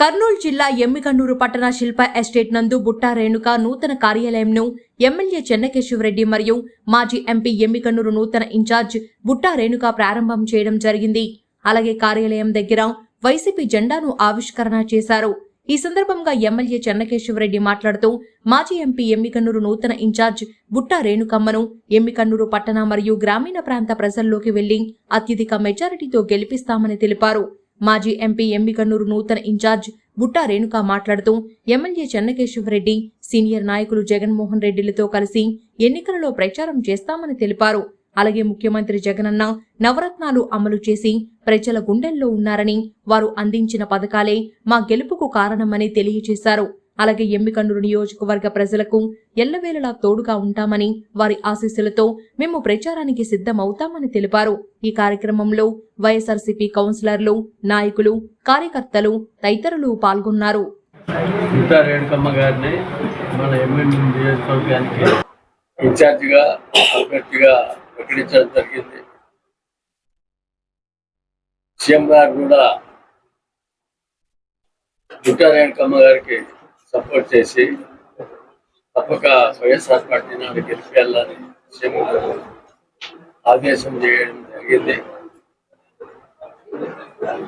కర్నూలు జిల్లా ఎమ్మికన్నూరు పట్టణ శిల్ప ఎస్టేట్ నందు బుట్టా రేణుక నూతన కార్యాలయంను ఎమ్మెల్యే చెన్నకేశవరెడ్డి మరియు మాజీ ఎంపీ ఎమ్మికన్నూరు నూతన ఇన్ఛార్జ్ బుట్టా రేణుక ప్రారంభం చేయడం జరిగింది. అలాగే కార్యాలయం దగ్గర వైసీపీ జెండాను ఆవిష్కరణ చేశారు. ఈ సందర్భంగా ఎమ్మెల్యే చెన్నకేశవరెడ్డి మాట్లాడుతూ మాజీ ఎంపీ ఎమ్మికన్నూరు నూతన ఇన్ఛార్జ్ బుట్టా రేణుకమ్మను ఎమ్మికన్నూరు పట్టణ మరియు గ్రామీణ ప్రాంత ప్రజల్లోకి వెళ్ళి అత్యధిక మెజారిటీతో గెలిపిస్తామని తెలిపారు. మాజీ ఎంపీ ఎమ్మికన్నూరు నూతన ఇన్ఛార్జ్ బుట్టా రేణుక మాట్లాడుతూ ఎమ్మెల్యే చెన్నకేశ్వరరెడ్డి సీనియర్ నాయకులు జగన్మోహన్ రెడ్డిలతో కలిసి ఎన్నికలలో ప్రచారం చేస్తామని తెలిపారు. అలాగే ముఖ్యమంత్రి జగనన్న నవరత్నాలు అమలు చేసి ప్రజల గుండెల్లో ఉన్నారని వారు అందించిన పథకాలే మా గెలుపుకు కారణమని తెలియజేశారు. అలాగే ఎమ్మికన్నూరు నియోజకవర్గ ప్రజలకు ఎల్లవేళలా తోడుగా ఉంటామని వారి ఆశీస్సులతో మేము ప్రచారానికి సిద్ధమవుతామని తెలిపారు. ఈ కార్యక్రమంలో వైఎస్ఆర్సీపీ కౌన్సిలర్లు నాయకులు కార్యకర్తలు తదితరులు పాల్గొన్నారు. ఇన్ఛార్జిగా అభ్యర్థిగా ప్రకటించడం జరిగింది. సీఎం గారు కూడా సీతా గారికి సపోర్ట్ చేసి తప్పక వైఎస్ఆర్ పార్టీ నాకు గెలిపేయాలని వెళ్ళాలని ఆదేశం చేయడం జరిగింది.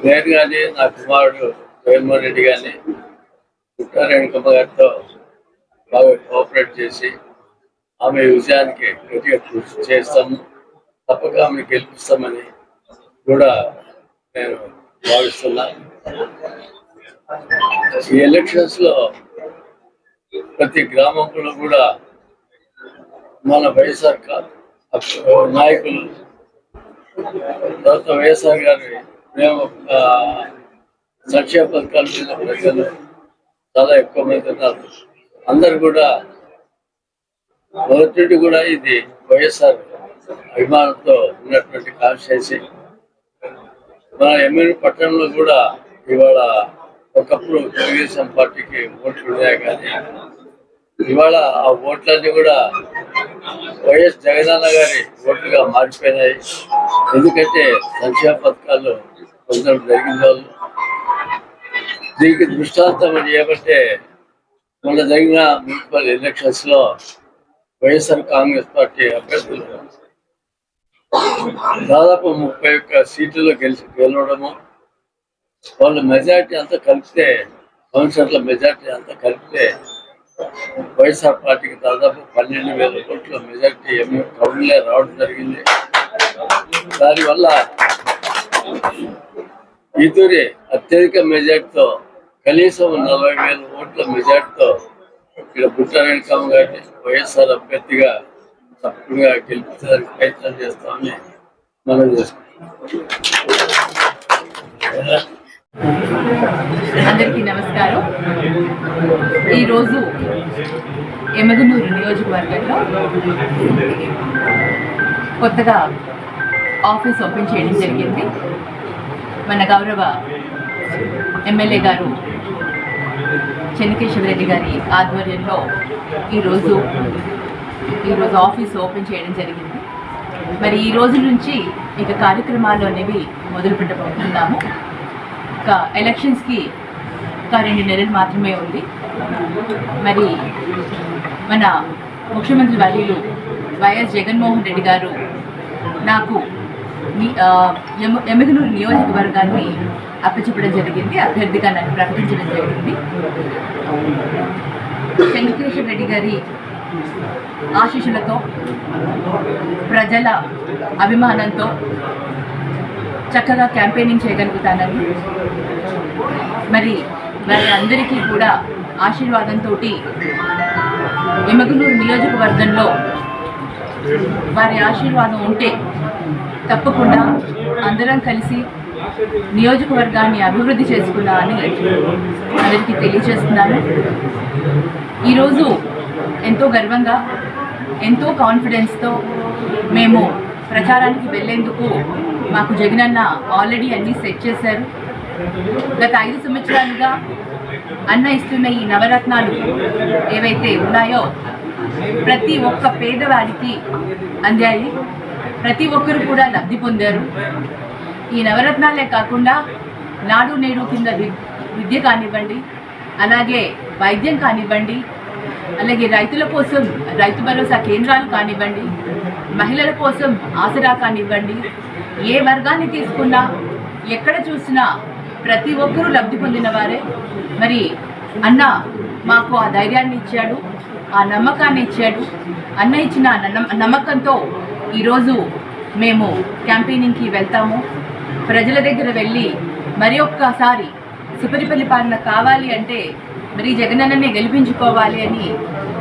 నేను కానీ నా కుమారుడు జగన్మోహన్ రెడ్డి కానీ రేణుకమ్మ గారితో బాగా కోఆపరేట్ చేసి ఆమె విజయానికి గట్టిగా కృషి చేస్తాము. తప్పక ఆమెను గెలిపిస్తామని కూడా నేను భావిస్తున్నాను ఈ ఎలక్షన్స్లో ప్రతి గ్రామంలో కూడా మన వైఎస్ఆర్ నాయకులు తర్వాత వైఎస్ఆర్ గారి మేము సంక్షేమ పథకాల మీద ప్రజలు చాలా ఎక్కువ మంది ఉన్నారు. అందరు కూడా మొదటి కూడా ఇది వైఎస్ఆర్ అభిమానంతో ఉన్నటువంటి కాన్స్టిట్యూన్సీ మన ఎమ్మెల్యే పట్టణంలో కూడా ఇవాళ ఒకప్పుడు తెలుగుదేశం పార్టీకి ఓట్లు ఉన్నాయి కానీ ఇవాళ ఆ ఓట్లన్నీ కూడా వైఎస్ జగనన్న గారి ఓట్లుగా మారిపోయినాయి. ఎందుకంటే సంక్షేమ పథకాలు పొందడం జరిగింది వాళ్ళు. దీనికి దృష్టాంతం అని ఏమంటే మొన్న జరిగిన మున్సిపల్ ఎలక్షన్స్లో వైఎస్ఆర్ కాంగ్రెస్ పార్టీ అభ్యర్థులు దాదాపు ముప్పై ఒక్క సీట్లలో గెలిచి గెలవడము వాళ్ళ మెజారిటీ అంతా కలిపితే కౌన్సిలర్ల మెజారిటీ అంతా కలిపితే వైఎస్ఆర్ పార్టీకి దాదాపు పన్నెండు వేల కోట్ల మెజార్టీ ఎంఏ కౌన్లే రావడం జరిగింది. దానివల్ల ఈతూరి అత్యధిక మెజార్టీతో కనీసం నలభై వేల ఓట్ల మెజార్టీతో ఇక్కడ బుట్టారెడ్డి గారిని వైఎస్ఆర్ అభ్యర్థిగా తప్పకుండా గెలిపించడానికి ప్రయత్నం చేస్తామని మనం చేసుకుంటాం అందరికీ నమస్కారం. ఈరోజు ఎమగనూరు నియోజకవర్గంలో కొత్తగా ఆఫీస్ ఓపెన్ చేయడం జరిగింది. మన గౌరవ ఎమ్మెల్యే గారు చెన్నకేశ్వరరెడ్డి గారి ఆధ్వర్యంలో ఈరోజు ఈరోజు ఆఫీస్ ఓపెన్ చేయడం జరిగింది. మరి ఈ రోజు నుంచి ఇక కార్యక్రమాలు అనేవి మొదలు పెట్టబోతున్నాము ఇంకా ఎలక్షన్స్కి ఇంకా రెండు నెలలు మాత్రమే ఉంది. మరి మన ముఖ్యమంత్రి వర్యులు వైఎస్ జగన్మోహన్ రెడ్డి గారు నాకు ని- ఎమ్మిగనూరు నియోజకవర్గాన్ని అప్పచెప్పడం జరిగింది. అభ్యర్థిగా నన్ను ప్రకటించడం జరిగింది. చంద్రకేశ్వర రెడ్డి గారి ఆశీస్సులతో ప్రజల అభిమానంతో చక్కగా క్యాంపెయినింగ్ చేయగలుగుతానని. మరి వారి అందరికీ కూడా ఆశీర్వాదంతో ఎమగనూరు నియోజకవర్గంలో వారి ఆశీర్వాదం ఉంటే తప్పకుండా అందరం కలిసి నియోజకవర్గాన్ని అభివృద్ధి చేసుకున్నా అని అందరికీ తెలియజేస్తున్నాను. ఈరోజు ఎంతో గర్వంగా ఎంతో కాన్ఫిడెన్స్తో మేము ప్రచారానికి వెళ్ళేందుకు మాకు జగనన్న ఆల్రెడీ అన్నీ సెట్ చేశారు. గత ఐదు సంవత్సరాలుగా అన్న ఇస్తున్న ఈ నవరత్నాలు ఏవైతే ఉన్నాయో ప్రతి ఒక్క పేదవాడికి అందాయి. ప్రతి ఒక్కరు కూడా లబ్ధి పొందారు. ఈ నవరత్నాలే కాకుండా నాడు నేడు కింద వి- విద్య కానివ్వండి అలాగే వైద్యం కానివ్వండి అలాగే రైతుల కోసం రైతు భరోసా కేంద్రాలు కానివ్వండి మహిళల కోసం ఆసరా కానివ్వండి ఏ వర్గాన్ని తీసుకున్నా ఎక్కడ చూసినా ప్రతి ఒక్కరూ లబ్ధి పొందిన వారే. మరి అన్న మాకు ఆ ధైర్యాన్ని ఇచ్చాడు ఆ నమ్మకాన్ని ఇచ్చాడు. అన్న ఇచ్చిన నమ్మ- నమ్మకంతో ఈరోజు మేము క్యాంపెయినింగ్కి వెళ్తాము. ప్రజల దగ్గర వెళ్ళి మరి ఒక్కసారి సుపరిపల్లి పాలన కావాలి అంటే మరి జగనన్ననే గెలిపించుకోవాలి అని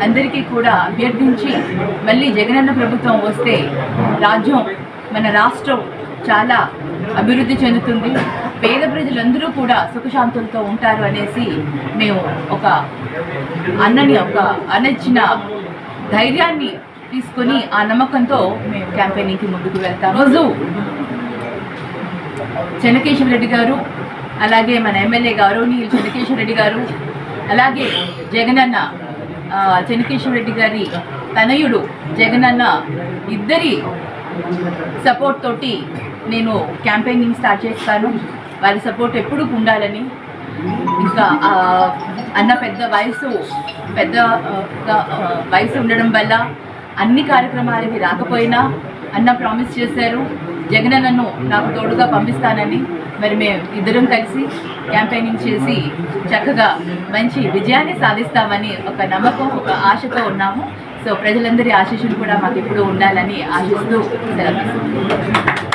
అందరికీ కూడా అభ్యర్థించి మళ్ళీ జగనన్న ప్రభుత్వం వస్తే రాజ్యం మన రాష్ట్రం చాలా అభివృద్ధి చెందుతుంది. పేద ప్రజలందరూ కూడా సుఖశాంతులతో ఉంటారు అనేసి మేము ఒక అన్నని ఒక అనిచ్చిన ధైర్యాన్ని తీసుకొని ఆ నమ్మకంతో మేము క్యాంపెయినింగ్కి ముందుకు వెళ్తాం రోజు చెన్నకేశ్వర రెడ్డి గారు అలాగే మన ఎమ్మెల్యే గౌరవనీయులు చెన్నకేశ్వర రెడ్డి గారు అలాగే జగనన్న ఆ, చెన్నకేశ్వర రెడ్డి గారి తనయుడు జగనన్న ఇద్దరి సపోర్ట్ తోటి నేను క్యాంపెయినింగ్ స్టార్ట్ చేస్తాను. వారి సపోర్ట్ ఎప్పుడు ఉండాలని ఇంకా అన్న పెద్ద వయసు పెద్ద వయసు ఉండడం వల్ల అన్ని కార్యక్రమాలకి రాకపోయినా అన్న ప్రామిస్ చేశారు. జగనన్నను నాకు తోడుగా పంపిస్తానని మరి మేము ఇద్దరం కలిసి క్యాంపెయినింగ్ చేసి చక్కగా మంచి విజయాన్ని సాధిస్తామని ఒక నమ్మకం ఒక ఆశతో ఉన్నాము. సో ప్రజలందరి ఆశీస్సులు కూడా మాకు ఎప్పుడూ ఉండాలని ఆశిస్తూ సెలవు